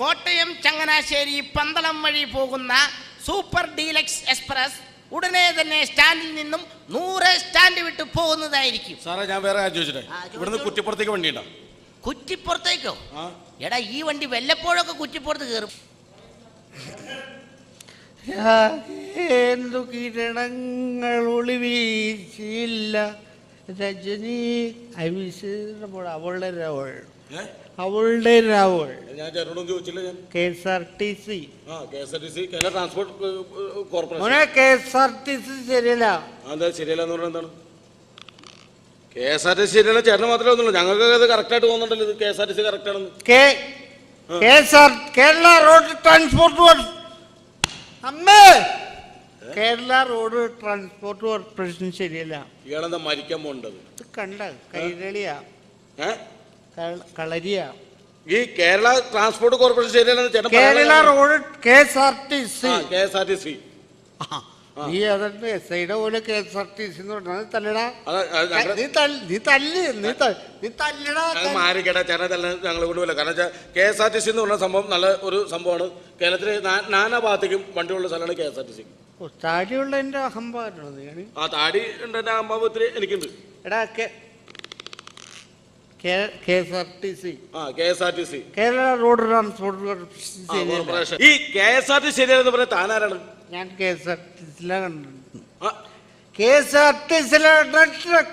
കോട്ടയം ചങ്ങനാശ്ശേരി പന്തളം വഴി പോകുന്ന super deluxe express ഉടനെ തന്നെ സ്റ്റാൻഡിൽ നിന്നും നൂറ് സ്റ്റാൻഡ് വിട്ട് പോകുന്നതായിരിക്കും. സാറേ ഞാൻ വേറെ ചോദിച്ചിട്ടെ. ഇവിടുന്ന് കുറ്റിപ്പുറത്തേക്ക് വണ്ടി ഉണ്ടോ കുറ്റിപ്പുറത്തേക്കോ എടാ ഈ വണ്ടി വല്ലപ്പോഴൊക്കെ കുറ്റിപ്പുറത്ത് കയറും എന്തു കിരണങ്ങൾ ഒളിവീശില്ല. രജനി അവിശേഷപ്പോൾ അവളുടെ? അവളുടെ രാവൾ ഞാൻ ചേട്ടനോടും ചോദിച്ചില്ല ഞാൻ. K S R T C. ആ K S R T C Kerala transport corporation. മോനെ K S R T C ശരിയല്ല. എന്താ ശരിയല്ല എന്ന് പറഞ്ഞാൽ എന്താണ്? K S R T C ശരിയല്ല ചേട്ടന് മാത്രമേ ഒന്നുള്ളൂ. ഞങ്ങൾക്ക് അത് കറക്റ്റായിട്ട് തോന്നുന്നുണ്ടല്ലോ ഇത് K S R T C correct ആണെന്ന്. K K S R Kerala road transport അമ്മേ! കേരള റോഡ് ട്രാൻസ്പോർട്ട് കോർപ്പറേഷൻ ശരിയല്ല. ഇയാളെന്താ മരിക്കാൻ പോകേണ്ടത്? ഇത് കണ്ട കൈരളിയാ. ഏ? കള- കളരിയാ. ഈ കേരള ട്രാൻസ്പോർട്ട് കോർപ്പറേഷൻ ശരിയല്ലെന്ന് ചേട്ടൻ Kerala road K S R T C. T C. നീ അതന്നെ എസ് ഐയുടെ പോലെ K S R T C എന്ന് പറഞ്ഞാൽ തല്ലടാ. അത് അത് ഞങ്ങളുടെ- നീ തല്ല് നീ തല്ല് നീ ത- നീ തല്ലടാ അത് മാറിക്കട്ടെ ചേട്ടൻ തന്നെ ഞങ്ങൾ കൊണ്ടുപോയില്ല കാരണം വെച്ചാൽ K S R T C എന്ന് പറഞ്ഞ സംഭവം നല്ല ഒരു സംഭവമാണ്. കേരളത്തിലെ നാ- നാനാ ഭാഗത്തേക്കും വണ്ടിയുള്ള സ്ഥലമാണ് K S R T C. താടിയുള്ള എന്റെ അഹംഭാവമാണ് നീ ആ താടി ഉണ്ട് എന്റെ ഒത്തിരി എനിക്കുണ്ട്. എടാ K K S R T C. ആ K S R T C. Kerala road transport corporation ഈ കെ എസ് ആർ ടി പറഞ്ഞാൽ താനാരാണ്? ഞാൻ കെ എസ് ആർ ടി സിയിലെ കണ്ടിട്ടുണ്ട് കെ എസ് ആർ ടി സിയിലെ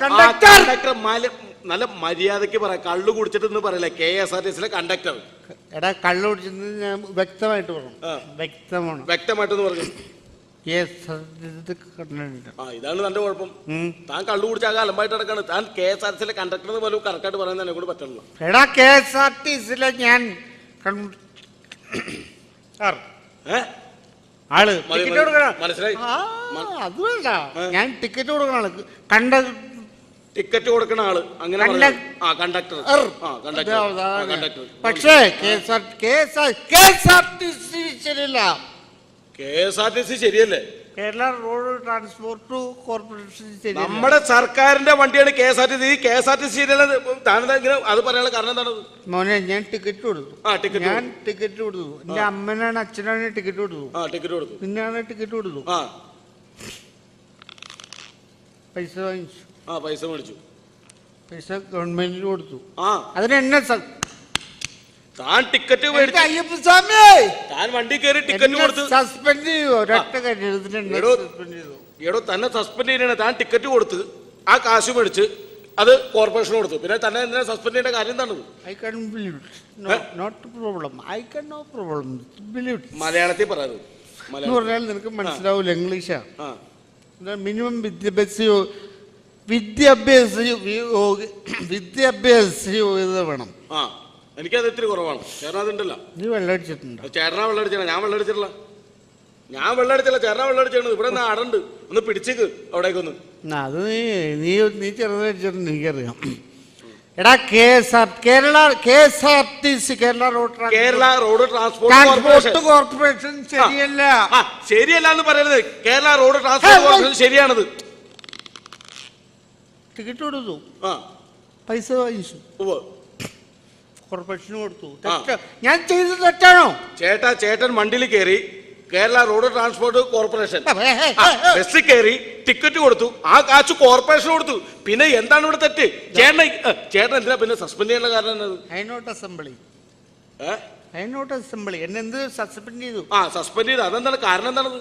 കണ്ടക്ടർ കണ്ടക്ടർ മല- നല്ല മര്യാദയ്ക്ക് പറയാം. കള്ളു കുടിച്ചിട്ട് പറയില്ല കെ എസ് ആർ ടി സിയിലെ കണ്ടക്ടർ എടാ കള്ളു കുടിച്ചിട്ട് ഞാൻ വ്യക്തമായിട്ട് പറഞ്ഞു. വ്യക്തമാണ്. വ്യക്തമായിട്ടെന്ന് പറഞ്ഞു. സി കണ്ടിട്ടുണ്ട് ആ ഇതാണ് തന്റെ കുഴപ്പം. താൻ കള്ളു കുടിച്ചാൽ അലമ്പായിട്ട് നടക്കാണ്. താൻ കെ എസ് ആർ ടി സിയിലെ കണ്ടക്ടർ എന്ന് പോലും കറക്റ്റായിട്ട് പറയാൻ തന്നെ കൂടെ പറ്റുള്ളൂ എടാ കെ എസ് ആർ ടി സിയിലെ ഞാൻ കൺ- ആർ. ഏ? ആൾ മതി, ടിക്കറ്റ് മതി. കൊടുക്കണം. മനസ്സിലായി. ആ, അത് വേണ്ട? ഞാൻ ടിക്കറ്റ് കൊടുക്കണ കണ്ട ടിക്കറ്റ് കൊടുക്കണ ആൾ. അങ്ങനെ കണ്ടക്- പറയണം. ആ കണ്ടക്ടർ ആ കണ്ടക്ടർ ആ, കണ്ടക്ടർ പക്ഷേ K S R K S R K S R T C ശരിയല്ല K S R T C ശരിയല്ലേ? കേരള റോഡ് ട്രാൻസ്പോർട്ട് കോർപ്പറേഷൻ നമ്മുടെ സർക്കാരിന്റെ വണ്ടിയാണ് K S R T C. K S R T C അത് പറയാനുള്ള കാരണം എന്താണ്? മോനെ ഞാൻ ടിക്കറ്റ് കൊടുത്തു. ആ, ടിക്കറ്റ് ഞാൻ ടിക്കറ്റ് കൊടുത്തു. എന്റെ അമ്മനാണ് അച്ഛനാണ് ടിക്കറ്റ് കൊടുത്തു. ആ ടിക്കറ്റ് കൊടുത്തു. പിന്നാണ് ടിക്കറ്റ് കൊടുത്തു. ആ. പൈസ വാങ്ങിച്ചു. ആ പൈസ മേടിച്ചു. പൈസ ഗവൺമെന്റിന് കൊടുത്തു. ആ. അതിന് എന്നെ സ- താൻ ടിക്കറ്റ് താൻ വണ്ടി കയറി ടിക്കറ്റ് കൊടുത്ത് സസ്പെൻഡ് ഒരൊറ്റ എടോ. എടോ തന്നെ സസ്പെൻഡ് ചെയ്യണ. താൻ ടിക്കറ്റ് കൊടുത്ത് ആ കാശ് മേടിച്ച് അത് കോർപ്പറേഷൻ കൊടുത്തു. പിന്നെ തന്നെ എന്തിനാ സസ്പെൻഡ് ചെയ്യേണ്ട കാര്യം എന്താണ്? I can believe? Not problem I can no problem believe മലയാളത്തിൽ പറയാറ് എന്ന് പറഞ്ഞാൽ നിനക്ക് മനസ്സിലാവില്ല ഇംഗ്ലീഷാ. മിനിമം വിദ്യാഭ്യാസ വിദ്യാഭ്യാസ വിദ്യാഭ്യാസ യോഗ്യത വേണം. എനിക്കത് ഇത്തിരി കുറവാണ്. ചേട്ടൻ അതുണ്ടല്ലോ നീ വെള്ളടിച്ചിട്ടുണ്ട്. ചേർന്ന ചേട്ടനാ വെള്ളം ഞാൻ വെള്ളടിച്ചിട്ടില്ല. ഞാൻ വെള്ളടിച്ചില്ല ചേർന്ന ചേട്ടനാ വെള്ളം അടിച്ചാണ് ഇവിടെ നിന്ന് അടണ്ട് ഒന്ന് പിടിച്ചേക്ക് അവിടേക്കൊന്ന് ആ, അത് നീ നീ നീ ചെറുതടിച്ചിട്ടുണ്ട് എനിക്കറിയാം. എടാ K S R Kerala K S R T C Kerala road Kerala road transport transport corporation. Corporation ശരിയല്ല. ആ ശരിയല്ല എന്ന് പറയരുത്. കേരള റോഡ് ട്രാൻസ്പോർട്ട് കോർപ്പറേഷൻ ശരിയാണത്. ടിക്കറ്റ് കൊടുത്തു. ആ. പൈസ വാങ്ങിച്ചു. ഉവ്വ്. കോർപ്പറേഷന് കൊടുത്തു. ഞാൻ ചെയ്തത് തെറ്റാണോ? ചേട്ടാ ചേട്ടൻ വണ്ടിയിൽ കയറി കേരള റോഡ് ട്രാൻസ്പോർട്ട് കോർപ്പറേഷൻ. ബസ്സിൽ കയറി ടിക്കറ്റ് കൊടുത്തു. ആ കാശ് കോർപ്പറേഷൻ കൊടുത്തു. പിന്നെ എന്താണ് ഇവിടെ തെറ്റ്? ചേട്ടൻ ചേട്ടൻ എന്തിനാ പിന്നെ സസ്പെൻഡ് ചെയ്യാനുള്ള കാരണം എന്നത്? I not assembly I not assembly. എന്നെ എന്ത് സസ്പെൻഡ് ചെയ്തു? ആ സസ്പെൻഡ് ചെയ്തു. അതെന്താണ് കാരണം എന്താണത്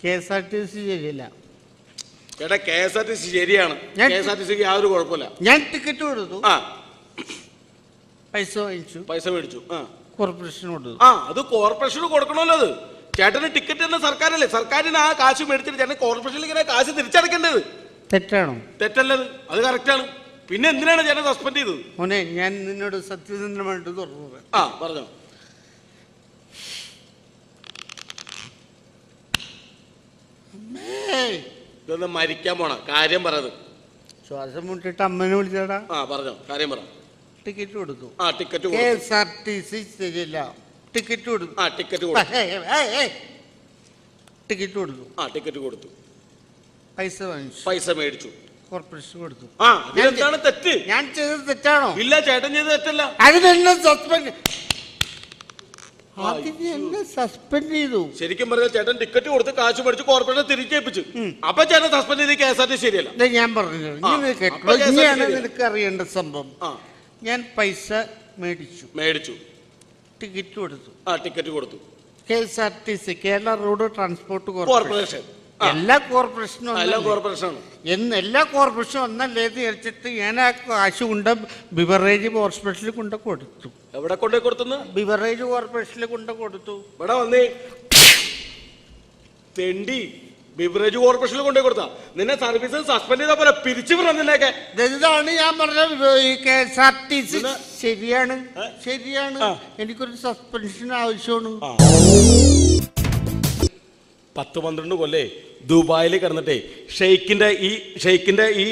K S R T C ശരിയല്ല. ചേട്ടാ K S R T C ശരിയാണ്. കെ എസ് ആർ ടി സിക്ക് യാതൊരു കുഴപ്പമില്ല. ഞാൻ ടിക്കറ്റ് കൊടുത്തു. ആ. പൈസ വാങ്ങിച്ചു പൈസ മേടിച്ചു. ആ. കോർപ്പറേഷന് കൊടുത്തു ആ അത് കോർപ്പറേഷന് കൊടുക്കണമല്ലോ അത്. ചേട്ടന് ടിക്കറ്റ് തന്നെ സർക്കാരല്ലേ? സർക്കാരിന് ആ കാശ് മേടിച്ചിട്ട് ചേട്ടൻ കോർപ്പറേഷനിൽ ഇങ്ങനെ കാശ് തിരിച്ചടക്കേണ്ടത്. തെറ്റാണോ? തെറ്റല്ലത്. അത് കറക്റ്റാണ് പിന്നെ എന്തിനാണ് ചേട്ടൻ സസ്പെൻഡ് ചെയ്തത്? മോനെ ഞാൻ നിന്നോട് സത്യസന്ധമായിട്ട് തുറന്നു പറയാം. ആ പറഞ്ഞോ. ഏയ്, ഇതൊന്ന് മരിക്കാൻ പോണ. കാര്യം പറയത് ശ്വാസം മുട്ടിട്ട് അമ്മനെ വിളിച്ചടാ. ആ പറഞ്ഞോ. കാര്യം പറ. ടിക്കറ്റ് കൊടുത്തു. ആ ടിക്കറ്റ് കെ കൊടുത്തു എസ് ആർ ടി സി ശരിയല്ല. ടിക്കറ്റ് കൊടുത്തു. ആ ടിക്കറ്റ് കൊടുത്തു. ടിക്കറ്റ് കൊടുത്തു. ആ ടിക്കറ്റ് കൊടുത്തു. പൈസ വാങ്ങിച്ചു. പൈസ മേടിച്ചു. കോർപ്പറേഷൻ കൊടുത്തു. ആ ഇതിലെന്താണ് തെറ്റ്? ഞാൻ ചെയ്തത് തെറ്റാണോ? ഇല്ല ചേട്ടൻ ചെയ്ത് തെറ്റല്ല. അതിനെന്നെ സസ്പെൻഡ് അതിന് എന്നെ സസ്പെൻഡ് ചെയ്തു. ശരിക്കും പറഞ്ഞാൽ ചേട്ടൻ ടിക്കറ്റ് കൊടുത്ത് കാശ് മേടിച്ച് കോർപ്പറേഷൻ തിരിച്ചേൽപ്പിച്ചു. അപ്പൊ ചേട്ടൻ സസ്പെൻഡ് ചെയ്ത് കെ എസ് ആർ ടി ശരിയല്ല. ഞാൻ പറഞ്ഞു ആ, ഇനി കേട്ടോ അപ്പൊ. നിനക്ക് അറിയേണ്ട സംഭവം. ആ. ഞാൻ പൈസ മേടിച്ചു. മേടിച്ചു. ടിക്കറ്റ് കൊടുത്തു. ആ ടിക്കറ്റ് കൊടുത്തു. K S R T C Kerala road transport corporation എല്ലാ കോർപ്പറേഷനും എല്ലാ കോർപ്പറേഷനും എന്ന് എല്ലാ കോർപ്പറേഷനും ഒന്നല്ലേ വിചാരിച്ചിട്ട് ഞാൻ ആ കാശ് കൊണ്ട് ബിവറേജ് ഹോസ്പിറ്റലിൽ കൊണ്ട് കൊടുത്തു. എവിടെ കൊണ്ടേ കൊടുത്തു ബിവറേജ് കോർപ്പറേഷനിൽ കൊണ്ട് കൊടുത്തു. ഇവിടെ വന്നേ. തെണ്ടി. ബിവറേജ് കോർപ്പറേഷനിൽ കൊണ്ടേ കൊടുത്താ നിന്നെ സർവീസ് സസ്പെൻഡ് ചെയ്താ പോലെ പിരിച്ചു വിടുന്നതിനൊക്കെ ഇതാണ് ഞാൻ പറഞ്ഞത് K S R T C ശരിയാണ്? ശരിയാണ്. എനിക്കൊരു സസ്പെൻഷൻ ആവശ്യമാണ്. പത്ത് പന്ത്രണ്ട് കൊല്ലേ ദുബായിൽ കിടന്നിട്ടേ ഷെയ്ഖിന്റെ ഈ ഷെയ്ഖിന്റെ ഈ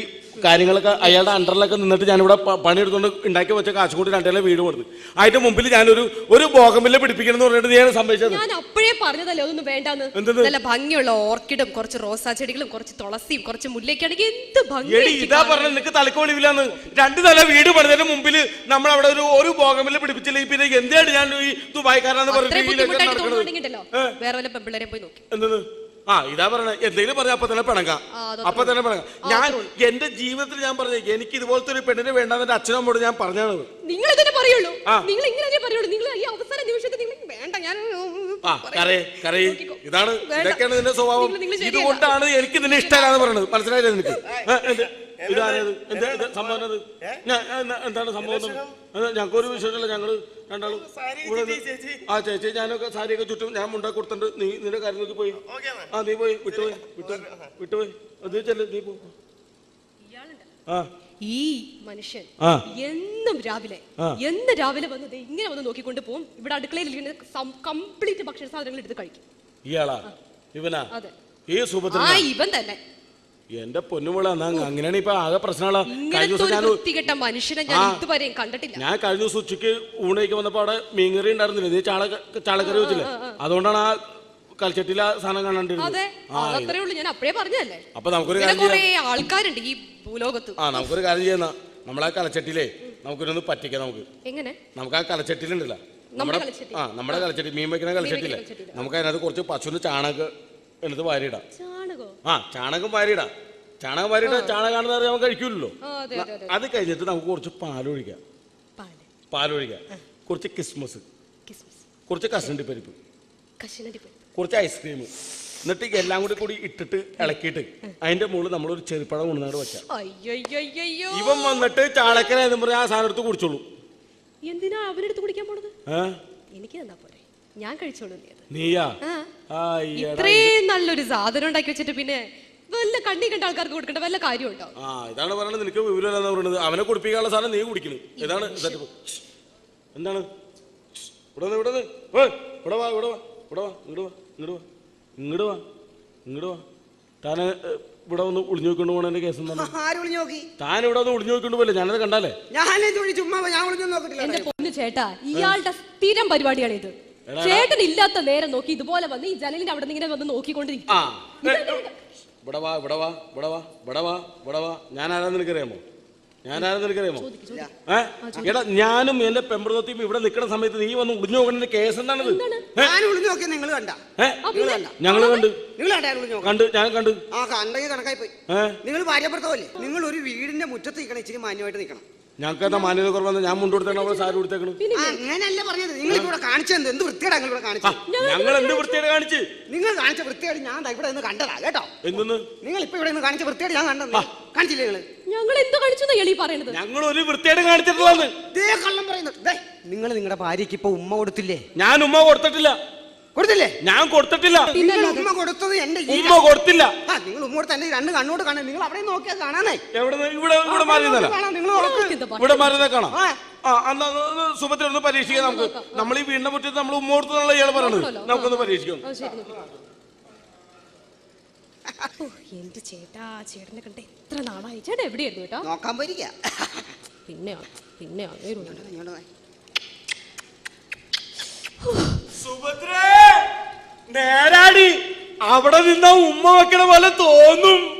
കാര്യങ്ങളൊക്കെ അയാളുടെ അണ്ടറിലൊക്കെ നിന്നിട്ട് ഞാനിവിടെ പണിയെടുത്തുകൊണ്ട് ഉണ്ടാക്കി വെച്ച കാശ് രണ്ടേലെ വീട് കൊടുത്തു. അതിന്റെ മുമ്പിൽ ഞാനൊരു ഒരു ബോഗമില്ല പിടിപ്പിക്കണം എന്ന് പറഞ്ഞിട്ട് ഞാൻ സംഭവിച്ചത്. ഞാൻ അപ്പോഴേ പറഞ്ഞതല്ലേ ഒന്നും വേണ്ടാന്ന്? നല്ല ഭംഗിയുള്ള ഓർക്കിഡും കുറച്ച് റോസാ ചെടികളും കുറച്ച് തുളസിയും കുറച്ച് മുല്ലയ്ക്കാണെങ്കിൽ എന്ത് ഭംഗി ഇതാ പറഞ്ഞ നിനക്ക് തലക്ക് വെളിവില്ലാന്ന് രണ്ട് തല വീട് പണിതതിന് മുമ്പിൽ നമ്മൾ അവിടെ ഒരു ഒരു ബോഗമില്ല പിടിപ്പിച്ചില്ലെങ്കിൽ പിന്നെ എന്തിനാണ് ഞാൻ ഈ ദുബായ്ക്കാരാന്ന് പറഞ്ഞു? വേറെ വല്ല പെമ്പിള്ളേരെ പോയി നോക്കി. എന്തെന്ന്? ആ ഇതാ പറഞ്ഞ എന്തെങ്കിലും പറഞ്ഞ അപ്പൊ തന്നെ പിണങ്ങാം. അപ്പൊ തന്നെ പിണങ്ങാം. ഞാൻ എന്റെ ജീവിതത്തിൽ ഞാൻ പറഞ്ഞു എനിക്ക് ഇതുപോലത്തെ ഒരു പെണ്ണിനെ വേണ്ടെന്ന് എന്റെ അച്ഛനും അമ്മയോട് ഞാൻ പറഞ്ഞാണ് നിങ്ങൾ ഇതിനെ പറയുള്ളൂ. നിങ്ങൾ ഇങ്ങനെ പറയുള്ളൂ. നിങ്ങൾ ഈ അവസാന നിമിഷത്തിൽ നിങ്ങൾ വേണ്ട ഞാൻ ആ കരേ കരേ ഇതാണ്. ഇതൊക്കെയാണ് നിന്റെ സ്വഭാവം. ഇതുകൊണ്ടാണ് എനിക്ക് നിന്നെ ഇഷ്ടമല്ലാന്ന് പറയുന്നത്. മനസ്സിലായില്ലേ നിനക്ക്? സംഭവം എന്താണ് സംഭവം ഞങ്ങൾക്കൊരു വിഷയമില്ല ഞങ്ങൾ രണ്ടാളും ആ ചേച്ചി ഞാനൊക്കെ സാരിയൊക്കെ ചുറ്റും ഞാൻ മുണ്ട കൊടുത്തിട്ടുണ്ട്. നീ നിന്റെ കാര്യം നോക്കി പോയി. ആ നീ പോയി വിട്ടുപോയി വിട്ടുപോയി വിട്ടുപോയി അത് ചെല്ലു നീ പോ. ആ. ഈ മനുഷ്യൻ എന്നും രാവിലെ. എന്ന് രാവിലെ വന്നത് ദേ ഇങ്ങനെ വന്ന് നോക്കിക്കൊണ്ട് പോകും ഇവിടെ അടുക്കളയിൽ കംപ്ലീറ്റ് ഭക്ഷണ സാധനങ്ങൾ എടുത്ത് കഴിക്കും. ഇയാളാ? ഇവനാ? അതെ. ഈ സുഭദ്ര ആ ഇവൻ തന്നെ. എന്റെ പൊന്നുമുള്ള അങ്ങനെയാണ് ഇപ്പൊ ആകെ പ്രശ്നങ്ങളാ കഴിഞ്ഞ ഇങ്ങനത്തെ ദിവസം ഒരു ഞാൻ വൃത്തികെട്ട മനുഷ്യനെ ഞാൻ ആ. ഇതുവരെയും കണ്ടിട്ടില്ല. ഞാൻ കഴിഞ്ഞ ദിവസം ഉച്ചയ്ക്ക് ഊണയ്ക്ക് വന്നപ്പോ അവിടെ മീൻകറി ഉണ്ടായിരുന്നില്ല? നീ ചാള ചാളക്കറി വെച്ചില്ലേ? അതുകൊണ്ടാണ് ആ കൽച്ചട്ടിയിൽ ആ സാധനം അതെ. കാണാണ്ടിരുന്നത് അതത്രേ ഉള്ളൂ. ഞാൻ അപ്പഴേ പറഞ്ഞതല്ലേ? അപ്പൊ നമുക്കൊരു കാര്യം ആൾക്കാരുണ്ട് ഈ ഭൂലോകത്ത്. ആ നമുക്കൊരു കാര്യം ചെയ്യുന്ന നമ്മളെ കലച്ചട്ടിലേ നമുക്കൊരൊന്ന് പറ്റിക്കാം നമുക്ക്. എങ്ങനെ? നമുക്ക് ആ കലച്ചട്ടിയിലുണ്ടല്ലോ. നമ്മുടെ. ആ നമ്മുടെ കലച്ചട്ടി മീൻ വെക്കുന്ന കലച്ചട്ടിയില്ലേ കലച്ചട്ടിയിൽ. നമുക്ക് അതിനകത്ത് കുറച്ച് പശുവിന്റെ ചാണകം എടുത്ത് വാരിയിടാം. ആ ചാണകം വാരിയിടാം. ചാണകം വാരിയിട്ട് ചാണകം അറിയാൻ കഴിക്കൂലല്ലോ. ആ അതെ കഴിഞ്ഞിട്ട് നമുക്ക് കുറച്ച് പാലൊഴിക്കാം. പാൽ. പാലൊഴിക്കാം. കുറച്ച് കിസ്മസ് കിസ്മിസ് കുറച്ച് കസണ്ടി പരിപ്പ്. കുറച്ച് ഐസ്ക്രീം. എന്നിട്ട് എല്ലാം കൂടി കൂടി ഇട്ടിട്ട് ഇളക്കിയിട്ട് അതിന്റെ മുകളിൽ നമ്മളൊരു ചെറുപ്പഴം കൊണ്ടുനാട് വെക്കാം. ഇവൻ വന്നിട്ട് ചാളക്കര എന്ന് പറഞ്ഞ ആ സാധനം എടുത്ത് കുടിച്ചോളൂ. എന്തിനാ അവനെടുത്ത് കുടിക്കാൻ പോണത്? എനിക്ക് തന്നാ പോരെ. ഞാൻ കഴിച്ചോളൂ നീയാ. ഇത്രയും നല്ലൊരു സാധനം ഉണ്ടാക്കി വെച്ചിട്ട് പിന്നെ വല്ല കണ്ണി കണ്ട ആൾക്കാർക്ക് കൊടുക്കേണ്ട വല്ല കാര്യമുണ്ടോ ആ ഇതാണ് പറയുന്നത് നിനക്ക് വിവരം പറയുന്നത് അവനെ കുടിപ്പിക്കാനുള്ള സാധനം നീ കുടിക്കുന്നു ഇതാണ് എന്താണ്? ഇവിടെ ഇവിടെ ഇവിടെ വാ ഇവിടെ വാ ഇവിടെ വാ. ഇങ്ങോട്ട് വാ ഇങ്ങോട്ട് വാ. ഇങ്ങോട്ട് വാ ഇങ്ങോട്ട് വാ. താൻ ഇവിടെ വന്ന് ഒളിഞ്ഞു കേസ് താൻ ഇവിടെ വന്ന് ഒളിഞ്ഞു നോക്കൊണ്ട് പോലെ ഞാനത് കണ്ടാലേ? ഞാൻ ചുമ്മാ ഞാൻ നോക്കിട്ടില്ല. എന്റെ പൊന്നു ചേട്ടാ ഇയാളുടെ സ്ഥിരം പരിപാടിയാണ് ഇത്. ചേട്ടൻ ഇല്ലാത്ത നേരം നോക്കി ഇതുപോലെ വന്ന് ഈ ജനലിന്റെ അവിടെ നിന്ന് ഇങ്ങനെ വന്ന് നോക്കിക്കൊണ്ടിരിക്കും. ആ ഇവിടെ വാ ഇവിടെ വാ ഇവിടെ വാ ഇവിടെ വാ ഇവിടെ വാ. ഞാൻ ആരാന്ന് നിനക്കറിയാമോ? ഞാൻ ആരാന്ന് ഏ? എടാ ഞാനും എന്റെ പെമ്പറത്തെയും ഇവിടെ നിൽക്കുന്ന സമയത്ത് നീ വന്ന് ഉടിഞ്ഞു നോക്കേണ്ട കേസ് എന്താണിത്? ഞാൻ നിങ്ങൾ കണ്ട. ഏ? നിങ്ങൾ കണ്ട. ഞങ്ങൾ കണ്ട്. നിങ്ങൾ കണ്ട ഞാൻ കണ്ടു കണ്ട് ഞാൻ കണ്ട്. ആ കണ്ടെങ്കിൽ കണക്കായി പോയി. ഏ? നിങ്ങൾ നിങ്ങൾ ഒരു വീടിന്റെ മുറ്റത്ത് നിൽക്കണം ഇച്ചിരി മാന്യമായിട്ട് നിൽക്കണം. ഞങ്ങൾക്ക് മാന്യത കുറവെന്ന് ഞാൻ മുണ്ട് കൊടുത്തേക്കണ അവൾ സാരി കൊടുത്തേക്കണ് അങ്ങനെയല്ല പറഞ്ഞത്. നിങ്ങൾ ഇവിടെ കാണിച്ചത് എന്ത്? ഇവിടെ കാണിച്ചത്? ഞങ്ങൾ എന്ത് വൃത്തിയുടെ കാണിച്ച്? നിങ്ങൾ കാണിച്ച വൃത്തിയായിട്ട് ഞാൻ ദാ ഇവിടെ നിന്ന് കണ്ടതാ കേട്ടോ. എന്തെന്ന്? നിങ്ങൾ ഇപ്പൊ ഇവിടെ നിന്ന് കാണിച്ച വൃത്തിയായിട്ട് ഞാൻ കണ്ടത്. കാണിച്ചില്ലേ ഞങ്ങൾ എന്ത് പറയണത്? ഞങ്ങൾ ഒരു വൃത്തിയുടെ കാണിച്ചിട്ടുള്ളത് ദേ കള്ളം പറയുന്നത് ദേ നിങ്ങൾ നിങ്ങളുടെ ഭാര്യക്ക് ഇപ്പൊ ഉമ്മ കൊടുത്തില്ലേ? ഞാൻ ഉമ്മ കൊടുത്തിട്ടില്ല. കൊടുത്തില്ലേ? ഞാൻ കൊടുത്തിട്ടില്ല. നിങ്ങൾ ഉമ്മ കൊടുത്തത് എന്റെ ഉമ്മ കൊടുത്തില്ല. ആ നിങ്ങൾ ഉമ്മ കൊടുത്ത എന്റെ രണ്ട് കണ്ണോട് കാണാൻ. നിങ്ങൾ അവിടെ നോക്കിയാൽ കാണാനേ എവിടെ ഇവിടെ ഇവിടെ മാറി നിന്നല്ല കാണാം നിങ്ങൾ ഉറപ്പ് ഇവിടെ മാറിയതാ കാണാം. ആ. ഒന്ന് സുഭദ്ര ഒന്ന് പരീക്ഷിക്കാം നമുക്ക്. നമ്മൾ ഈ വീടിന്റെ മുറ്റത്ത് നമ്മൾ ഉമ്മ കൊടുത്തുള്ള ഇയാൾ പറയണത്. നമുക്കൊന്ന് പരീക്ഷിക്കാം. എന്റെ ചേട്ടാ ചേട്ടനെ കണ്ട എത്ര നാളായി. ചേട്ടാ എവിടെയായിരുന്നു കേട്ടോ? നോക്കാൻ പോയിരിക്ക. പിന്നെ പിന്നെ. സുഭദ്രേ! നേരാടി. അവിടെ നിന്ന ഉമ്മ വെക്കണ പോലെ തോന്നും.